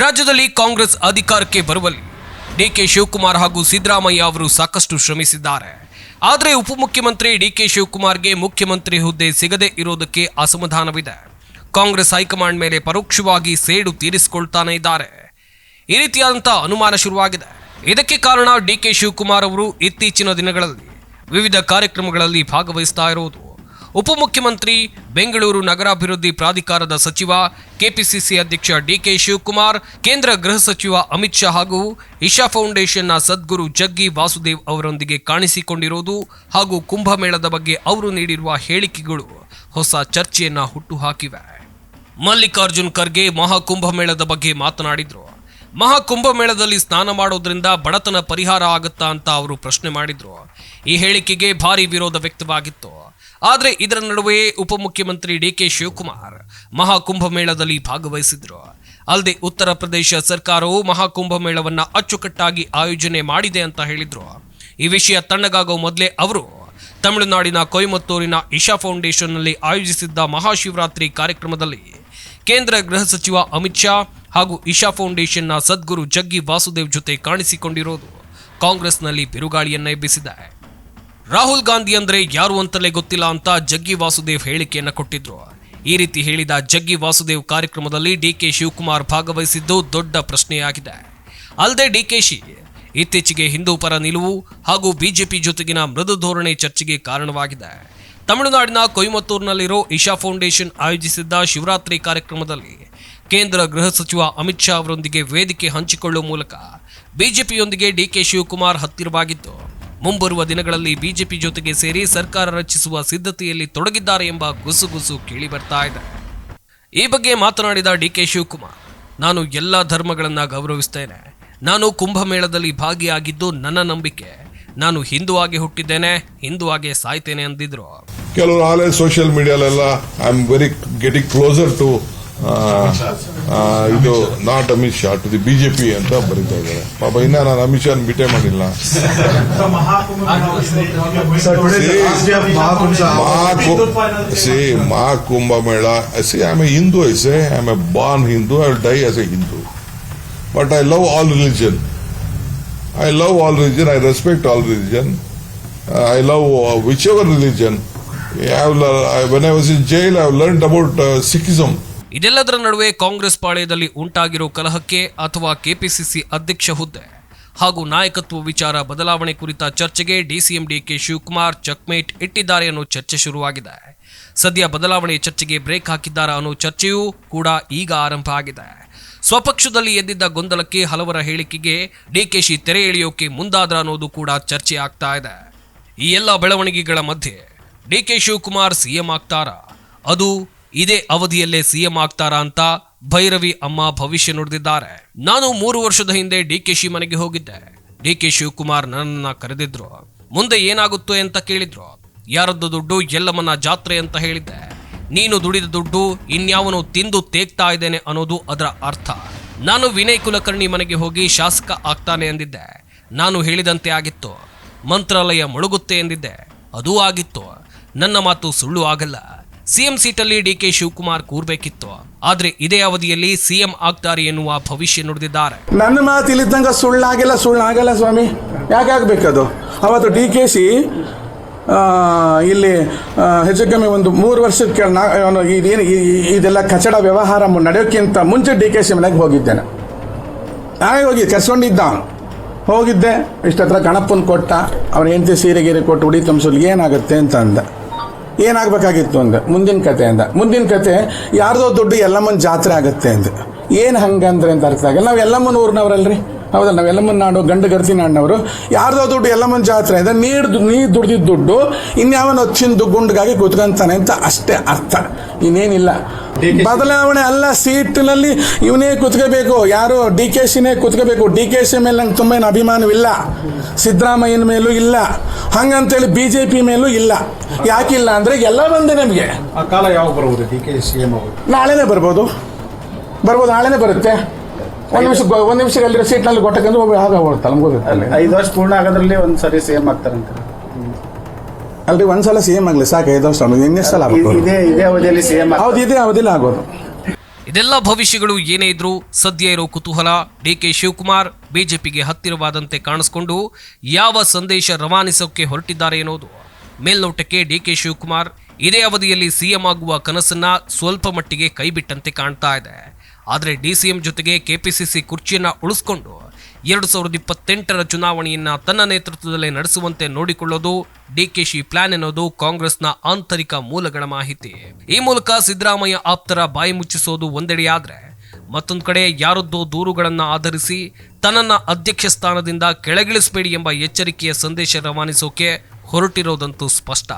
ರಾಜ್ಯದಲ್ಲಿ ಕಾಂಗ್ರೆಸ್ ಅಧಿಕಾರಕ್ಕೆ ಬರುವಲ್ಲಿ ಡಿಕೆ ಶಿವಕುಮಾರ್ ಹಾಗೂ ಸಿದ್ದರಾಮಯ್ಯ ಅವರು ಸಾಕಷ್ಟು ಶ್ರಮಿಸಿದ್ದಾರೆ. ಆದರೆ ಉಪಮುಖ್ಯಮಂತ್ರಿ ಡಿ ಡಿಕೆ ಶಿವಕುಮಾರ್ಗೆ ಮುಖ್ಯಮಂತ್ರಿ ಹುದ್ದೆ ಸಿಗದೇ ಇರೋದಕ್ಕೆ ಅಸಮಾಧಾನವಿದೆ. ಕಾಂಗ್ರೆಸ್ ಹೈಕಮಾಂಡ್ ಮೇಲೆ ಪರೋಕ್ಷವಾಗಿ ಸೇಡು ತೀರಿಸಿಕೊಳ್ತಾನೆ ಇದ್ದಾರೆ. ಈ ರೀತಿಯಾದಂಥ ಅನುಮಾನ ಶುರುವಾಗಿದೆ. ಇದಕ್ಕೆ ಕಾರಣ ಡಿಕೆ ಶಿವಕುಮಾರ್ ಅವರು ಇತ್ತೀಚಿನ ದಿನಗಳಲ್ಲಿ ವಿವಿಧ ಕಾರ್ಯಕ್ರಮಗಳಲ್ಲಿ ಭಾಗವಹಿಸ್ತಾ ಇರುವುದು. ಉಪಮುಖ್ಯಮಂತ್ರಿ, ಬೆಂಗಳೂರು ನಗರಾಭಿವೃದ್ಧಿ ಪ್ರಾಧಿಕಾರದ ಸಚಿವ, ಕೆಪಿಸಿಸಿ ಅಧ್ಯಕ್ಷ ಡಿಕೆ ಶಿವಕುಮಾರ್, ಕೇಂದ್ರ ಗೃಹ ಸಚಿವ ಅಮಿತ್ ಶಾ ಹಾಗೂ ಇಶಾ ಫೌಂಡೇಶನ್ನ ಸದ್ಗುರು ಜಗ್ಗಿ ವಾಸುದೇವ್ ಅವರೊಂದಿಗೆ ಕಾಣಿಸಿಕೊಂಡಿರುವುದು ಹಾಗೂ ಕುಂಭಮೇಳದ ಬಗ್ಗೆ ಅವರು ನೀಡಿರುವ ಹೇಳಿಕೆಗಳು ಹೊಸ ಚರ್ಚೆಯನ್ನ ಹುಟ್ಟುಹಾಕಿವೆ. ಮಲ್ಲಿಕಾರ್ಜುನ್ ಖರ್ಗೆ ಮಹಾಕುಂಭಮೇಳದ ಬಗ್ಗೆ ಮಾತನಾಡಿದರು. ಮಹಾಕುಂಭಮೇಳದಲ್ಲಿ ಸ್ನಾನ ಮಾಡೋದ್ರಿಂದ ಬಡತನ ಪರಿಹಾರ ಆಗುತ್ತಾ ಅಂತ ಅವರು ಪ್ರಶ್ನೆ ಮಾಡಿದ್ರು. ಈ ಹೇಳಿಕೆಗೆ ಭಾರಿ ವಿರೋಧ ವ್ಯಕ್ತವಾಗಿತ್ತು. ಆದರೆ ಇದರ ನಡುವೆ ಉಪಮುಖ್ಯಮಂತ್ರಿ ಡಿ ಕೆ ಶಿವಕುಮಾರ್ ಮಹಾಕುಂಭಮೇಳದಲ್ಲಿ ಭಾಗವಹಿಸಿದ್ರು. ಅಲ್ಲದೆ ಉತ್ತರ ಪ್ರದೇಶ ಸರ್ಕಾರವು ಮಹಾಕುಂಭಮೇಳವನ್ನ ಅಚ್ಚುಕಟ್ಟಾಗಿ ಆಯೋಜನೆ ಮಾಡಿದೆ ಅಂತ ಹೇಳಿದ್ರು. ಈ ವಿಷಯ ತಣ್ಣಗಾಗೋ ಮೊದಲೇ ಅವರು ತಮಿಳುನಾಡಿನ ಕೊಯಮತ್ತೂರಿನ ಇಶಾ ಫೌಂಡೇಶನ್ನಲ್ಲಿ ಆಯೋಜಿಸಿದ್ದ ಮಹಾಶಿವರಾತ್ರಿ ಕಾರ್ಯಕ್ರಮದಲ್ಲಿ ಕೇಂದ್ರ ಗೃಹ ಸಚಿವ ಅಮಿತ್ ಶಾ ಹಾಗೂ ಇಶಾ ಫೌಂಡೇಶನ್ನ ಸದ್ಗುರು ಜಗ್ಗಿ ವಾಸುದೇವ್ ಜೊತೆ ಕಾಣಿಸಿಕೊಂಡಿರೋದು ಕಾಂಗ್ರೆಸ್ನಲ್ಲಿ ಬಿರುಗಾಳಿಯನ್ನ ಎಬ್ಬಿಸಿದೆ. ರಾಹುಲ್ ಗಾಂಧಿ ಅಂದ್ರೆ ಯಾರು ಅಂತಲೇ ಗೊತ್ತಿಲ್ಲ ಅಂತ ಜಗ್ಗಿ ವಾಸುದೇವ್ ಹೇಳಿಕೆಯನ್ನ ಕೊಟ್ಟಿದ್ರು. ಈ ರೀತಿ ಹೇಳಿದ ಜಗ್ಗಿ ವಾಸುದೇವ್ ಕಾರ್ಯಕ್ರಮದಲ್ಲಿ ಡಿ ಕೆ ಶಿವಕುಮಾರ್ ಭಾಗವಹಿಸಿದ್ದು ದೊಡ್ಡ ಪ್ರಶ್ನೆಯಾಗಿದೆ. ಅಲ್ಲದೆ ಡಿ ಕೆ ಶಿ ಇತ್ತೀಚೆಗೆ ಹಿಂದೂ ಪರ ನಿಲುವು ಹಾಗೂ ಬಿಜೆಪಿ ಜೊತೆಗಿನ ಮೃದು ಧೋರಣೆ ಚರ್ಚೆಗೆ ಕಾರಣವಾಗಿದೆ. ತಮಿಳುನಾಡಿನ ಕೊಯಮತ್ತೂರಿನಲ್ಲಿರೋ ಇಶಾ ಫೌಂಡೇಶನ್ ಆಯೋಜಿಸಿದ್ದ ಶಿವರಾತ್ರಿ ಕಾರ್ಯಕ್ರಮದಲ್ಲಿ ಕೇಂದ್ರ ಗೃಹ ಸಚಿವ ಅಮಿತ್ ಶಾ ಅವರೊಂದಿಗೆ ವೇದಿಕೆ ಹಂಚಿಕೊಳ್ಳುವ ಮೂಲಕ ಬಿಜೆಪಿಯೊಂದಿಗೆ ಡಿಕೆ ಶಿವಕುಮಾರ್ ಹತ್ತಿರವಾಗಿದ್ದು ಮುಂಬರುವ ದಿನಗಳಲ್ಲಿ ಬಿಜೆಪಿ ಜೊತೆಗೆ ಸೇರಿ ಸರ್ಕಾರ ರಚಿಸುವ ಸಿದ್ಧತೆಯಲ್ಲಿ ತೊಡಗಿದ್ದಾರೆ ಎಂಬ ಗುಸುಗುಸು ಕೇಳಿ ಬರ್ತಾ ಇದೆ. ಈ ಬಗ್ಗೆ ಮಾತನಾಡಿದ ಡಿ ಕೆ ಶಿವಕುಮಾರ್, ನಾನು ಎಲ್ಲ ಧರ್ಮಗಳನ್ನ ಗೌರವಿಸ್ತೇನೆ. ನಾನು ಕುಂಭಮೇಳದಲ್ಲಿ ಭಾಗಿಯಾಗಿದ್ದು ನನ್ನ ನಂಬಿಕೆ. ನಾನು ಹಿಂದೂ ಆಗಿ ಹುಟ್ಟಿದ್ದೇನೆ, ಹಿಂದೂ ಆಗಿ ಸಾಯ್ತೇನೆ ಅಂದಿದ್ರು. ಕೆಲವರು ಆಲೇ social ಮೀಡಿಯಾಲೆಲ್ಲ I am very getting closer to ಇದು not Amit Shah to the BJP ಅಂತ ಬರೀತಾ ಇದ್ದಾರೆ. ಪಾಪ ಇನ್ನ ನಾನು ಅಮಿತ್ ಶಾ ಬಿಟ್ಟೆ ಮಾಡಿಲ್ಲ. ಮಹಾ C Mahakumbh Mela. See I a Hindu I say I a born Hindu I die as a Hindu but I love all religion I love all religion I respect all religion I love whichever religion when I was in jail I learn about Sikhism ಇದೆಲ್ಲದರ ನಡುವೆ ಕಾಂಗ್ರೆಸ್ ಪಾಳ್ಯದಲ್ಲಿ ಉಂಟಾಗಿರೋ ಕಲಹಕ್ಕೆ ಅಥವಾ KPCC ಅಧ್ಯಕ್ಷ ಹುದ್ದೆ ಹಾಗೂ ನಾಯಕತ್ವ ವಿಚಾರ ಬದಲಾವಣೆ ಕುರಿತ ಚರ್ಚೆಗೆ ಡಿಸಿಎಂ ಡಿಕೆ ಶಿವಕುಮಾರ್ ಚಕ್ಮೇಟ್ ಇಟ್ಟಿದ್ದಾರೆ ಅನ್ನೋ ಚರ್ಚೆ ಶುರುವಾಗಿದೆ. ಸದ್ಯ ಬದಲಾವಣೆ ಚರ್ಚೆಗೆ ಬ್ರೇಕ್ ಹಾಕಿದ್ದಾರಾ ಅನ್ನೋ ಚರ್ಚೆಯೂ ಕೂಡ ಈಗ ಆರಂಭ ಆಗಿದೆ. ಸ್ವಪಕ್ಷದಲ್ಲಿ ಎದ್ದಿದ್ದ ಗೊಂದಲಕ್ಕೆ ಹಲವರ ಹೇಳಿಕೆಗೆ ಡಿಕೆಶಿ ತೆರೆ ಎಳೆಯೋಕೆ ಮುಂದಾದ್ರ ಅನ್ನೋದು ಕೂಡ ಚರ್ಚೆ ಆಗ್ತಾ ಇದೆ. ಈ ಎಲ್ಲ ಬೆಳವಣಿಗೆಗಳ ಮಧ್ಯೆ ಡಿಕೆ ಶಿವಕುಮಾರ್ ಸಿಎಂ ಆಗ್ತಾರಾ? ಅದು ಇದೇ ಅವಧಿಯಲ್ಲೇ ಸಿಎಂ ಆಗ್ತಾರಾ ಅಂತ ಭೈರವಿ ಅಮ್ಮ ಭವಿಷ್ಯ ನುಡಿದಿದ್ದಾರೆ. ನಾನು ಮೂರು ವರ್ಷದ ಹಿಂದೆ ಡಿಕೆಶಿ ಮನೆಗೆ ಹೋಗಿದ್ದೆ. ಡಿ ಕೆ ಶಿವಕುಮಾರ್ ನನ್ನನ್ನ ಕರೆದಿದ್ರು. ಮುಂದೆ ಏನಾಗುತ್ತೆ ಅಂತ ಕೇಳಿದ್ರು. ಯಾರದ್ದು ದುಡ್ಡು ಎಲ್ಲಮ್ಮನ ಜಾತ್ರೆ ಅಂತ ಹೇಳಿದ್ದೆ. ನೀನು ದುಡಿದ ದುಡ್ಡು ಇನ್ಯಾವನು ತಿಂದು ತೇಗ್ತಾ ಇದ್ದೇನೆ ಅನ್ನೋದು ಅದರ ಅರ್ಥ. ನಾನು ವಿನಯ್ ಕುಲಕರ್ಣಿ ಮನೆಗೆ ಹೋಗಿ ಶಾಸಕ ಆಗ್ತಾನೆ ಎಂದಿದ್ದೆ ನಾನು ಹೇಳಿದಂತೆ ಆಗಿತ್ತು. ಮಂತ್ರಾಲಯ ಮುಳುಗುತ್ತೆ ಎಂದಿದ್ದೆ. ಅದೂ ಆಗಿತ್ತು. ನನ್ನ ಮಾತು ಸುಳ್ಳು ಆಗಲ್ಲ. ಸಿಎಂ ಸೀಟಲ್ಲಿ ಡಿಕೆ ಶಿವಕುಮಾರ್ ಕೂರ್ಬೇಕಿತ್ತು ಆದ್ರೆ ಇದೇ ಅವಧಿಯಲ್ಲಿ ಸಿಎಂ ಆಗ್ತಾರೆ ಎನ್ನುವ ಭವಿಷ್ಯ ನುಡಿದಿದ್ದಾರೆ. ನನ್ನ ಮಾತು ಇಲ್ಲಿದ್ದಂಗೆ ಸುಳ್ಳಾಗಿಲ್ಲ, ಸುಳ್ಳಾಗಲ್ಲ ಸ್ವಾಮಿ. ಯಾಕೆ ಆಗ್ಬೇಕದು? ಅವತ್ತು ಡಿ ಕೆ ಸಿ ಇಲ್ಲಿ ಹೆಚ್ಚು ಕಮ್ಮಿ ಒಂದು ಮೂರು ವರ್ಷದ ಇದೇನು ಇದೆಲ್ಲ ಕಚಡ ವ್ಯವಹಾರ ನಡೆಯೋಕ್ಕಿಂತ ಮುಂಚೆ ಡಿ ಕೆ ಸಿ ಮನೆಗೆ ಹೋಗಿದ್ದೇನೆ. ನಾನೇ ಹೋಗಿ ಕರ್ಸ್ಕೊಂಡಿದ್ದ. ಅವ್ನು. ಹೋಗಿದ್ದೆ. ಇಷ್ಟತ್ರ ಗಣಪನ ಕೊಟ್ಟ. ಅವ್ನ ಹೆಂಡತಿ ಸೀರೆ ಗೀರೆ ಕೊಟ್ಟು ಉಡಿ ತುಂಬಿಸಲು ಏನಾಗುತ್ತೆ ಅಂತ ಅಂದ. ಏನಾಗಬೇಕಾಗಿತ್ತು ಅಂದ? ಮುಂದಿನ ಕತೆ ಅಂದ. ಮುಂದಿನ ಕತೆ ಯಾರ್ದೋ ದುಡ್ಡು ಎಲ್ಲಮ್ಮನ ಜಾತ್ರೆ ಆಗುತ್ತೆ ಅಂದ. ಏನು ಹಂಗಂದ್ರೆ ಅಂತ ಅರ್ಥ ಆಗಲ್ಲ. ನಾವು ಎಲ್ಲಮ್ಮನ ಊರಿನವರಲ್ರಿ? ಹೌದಲ್ಲ ನಾವು ಎಲ್ಲಮ್ಮನ ನಾಡು ಗಂಡು ಗರ್ತಿ ನಾಡಿನವರು. ಯಾರ್ದೋ ದುಡ್ಡು ಎಲ್ಲಮ್ಮನ ಜಾತ್ರೆ ಇದೆ ನೀರು ನೀ ದುಡ್ದಿದ್ದ ದುಡ್ಡು ಇನ್ಯಾವನ ಹೊಚ್ಚಿನ ಗುಂಡ್ಗಾಗಿ ಕೂತ್ಕೊಂತಾನೆ ಅಂತ ಅಷ್ಟೇ ಅರ್ಥ. ಇನ್ನೇನಿಲ್ಲ. ಬದಲಾವಣೆ ಅಲ್ಲ ಸೀಟ್ನಲ್ಲಿ ಇವನೇ ಕುತ್ಕೋಬೇಕು ಯಾರು ಡಿ ಕೆ ಸಿನೇ ಕುತ್ಕೋಬೇಕು. ಡಿ ಕೆ ಸಿ ಮೇಲೆ ನಂಗೆ ತುಂಬ ಏನು ಅಭಿಮಾನವಿಲ್ಲ. ಸಿದ್ದರಾಮಯ್ಯನ ಮೇಲೂ ಇಲ್ಲ. ಹಂಗಂತೇಳಿ ಬಿ ಜೆ ಪಿ ಮೇಲೂ ಇಲ್ಲ. ಯಾಕಿಲ್ಲ ಅಂದರೆ ಎಲ್ಲ ಬಂದೆ ನಮಗೆ. ಆ ಕಾಲ ಯಾವಾಗ ಬರ್ಬೋದು ಡಿ ಕೆ ಸಿ ಎಂ ಅವರು? ನಾಳೆನೇ ಬರ್ಬೋದು. ಬರ್ಬೋದು ನಾಳೆನೇ ಬರುತ್ತೆ. ಒಂದು ನಿಮಿಷ ಒಂದು ನಿಮಿಷ ಅಲ್ಲಿರೋ ಸೀಟ್ನಲ್ಲಿ ಗೊಟ್ಟಕ್ಕಂದ್ರೆ ಒಬ್ಬ ಆಗ ಹೋಗ್ತಲ್ಲ ನಮ್ಗೆ ಗೊತ್ತಾಗಲ್ಲ ಐದು ವರ್ಷ ಪೂರ್ಣ ಆಗೋದ್ರಲ್ಲಿ ಒಂದು ಸರಿ ಸೇಮ್ ಆಗ್ತಾರಂತೆ ಅಲ್ರಿ ಒಂದ್ಸಲ ಸಿ ಎಂ ಆಗಲಿ ಸಾಕು ಐದು ವರ್ಷ ಇನ್ನೆಷ್ಟು ಸಲ ಇದೇ ಇದೇ ಅವಧಿಯಲ್ಲಿ ಸೇಮ್ ಹೌದು ಇದೇ ಅವಧಿಯಲ್ಲಿ ಆಗೋದು. ಇದೆಲ್ಲ ಭವಿಷ್ಯಗಳು ಏನೇ ಇದ್ರೂ ಸದ್ಯ ಇರೋ ಕುತೂಹಲ. ಡಿ ಕೆ ಶಿವಕುಮಾರ್ ಬಿಜೆಪಿಗೆ ಹತ್ತಿರವಾದಂತೆ ಕಾಣಿಸ್ಕೊಂಡು ಯಾವ ಸಂದೇಶ ರವಾನಿಸೋಕೆ ಹೊರಟಿದ್ದಾರೆ ಎನ್ನುವುದು. ಮೇಲ್ನೋಟಕ್ಕೆ ಡಿ ಕೆ ಶಿವಕುಮಾರ್ ಇದೇ ಅವಧಿಯಲ್ಲಿ ಸಿಎಂ ಆಗುವ ಕನಸನ್ನ ಸ್ವಲ್ಪ ಮಟ್ಟಿಗೆ ಕೈಬಿಟ್ಟಂತೆ ಕಾಣ್ತಾ ಇದೆ. ಆದರೆ ಡಿಸಿಎಂ ಜೊತೆಗೆ ಕೆಪಿಸಿಸಿ ಕುರ್ಚಿಯನ್ನು ಉಳಿಸ್ಕೊಂಡು ಎರಡು ಸಾವಿರದ ಇಪ್ಪತ್ತೆಂಟರ ಚುನಾವಣೆಯನ್ನ ತನ್ನ ನೇತೃತ್ವದಲ್ಲೇ ನಡೆಸುವಂತೆ ನೋಡಿಕೊಳ್ಳೋದು ಡಿಕೆಶಿ ಪ್ಲಾನ್ ಎನ್ನುವುದು ಕಾಂಗ್ರೆಸ್ನ ಆಂತರಿಕ ಮೂಲಗಳ ಮಾಹಿತಿ. ಈ ಮೂಲಕ ಸಿದ್ದರಾಮಯ್ಯ ಆಪ್ತರ ಬಾಯಿ ಮುಚ್ಚಿಸೋದು ಒಂದೆಡೆಯಾದ್ರೆ ಮತ್ತೊಂದು ಕಡೆ ಯಾರದ್ದೋ ದೂರುಗಳನ್ನು ಆಧರಿಸಿ ತನ್ನನ್ನು ಅಧ್ಯಕ್ಷ ಸ್ಥಾನದಿಂದ ಕೆಳಗಿಳಿಸಬೇಡಿ ಎಂಬ ಎಚ್ಚರಿಕೆಯ ಸಂದೇಶ ರವಾನಿಸೋಕೆ ಹೊರಟಿರೋದಂತೂ ಸ್ಪಷ್ಟ.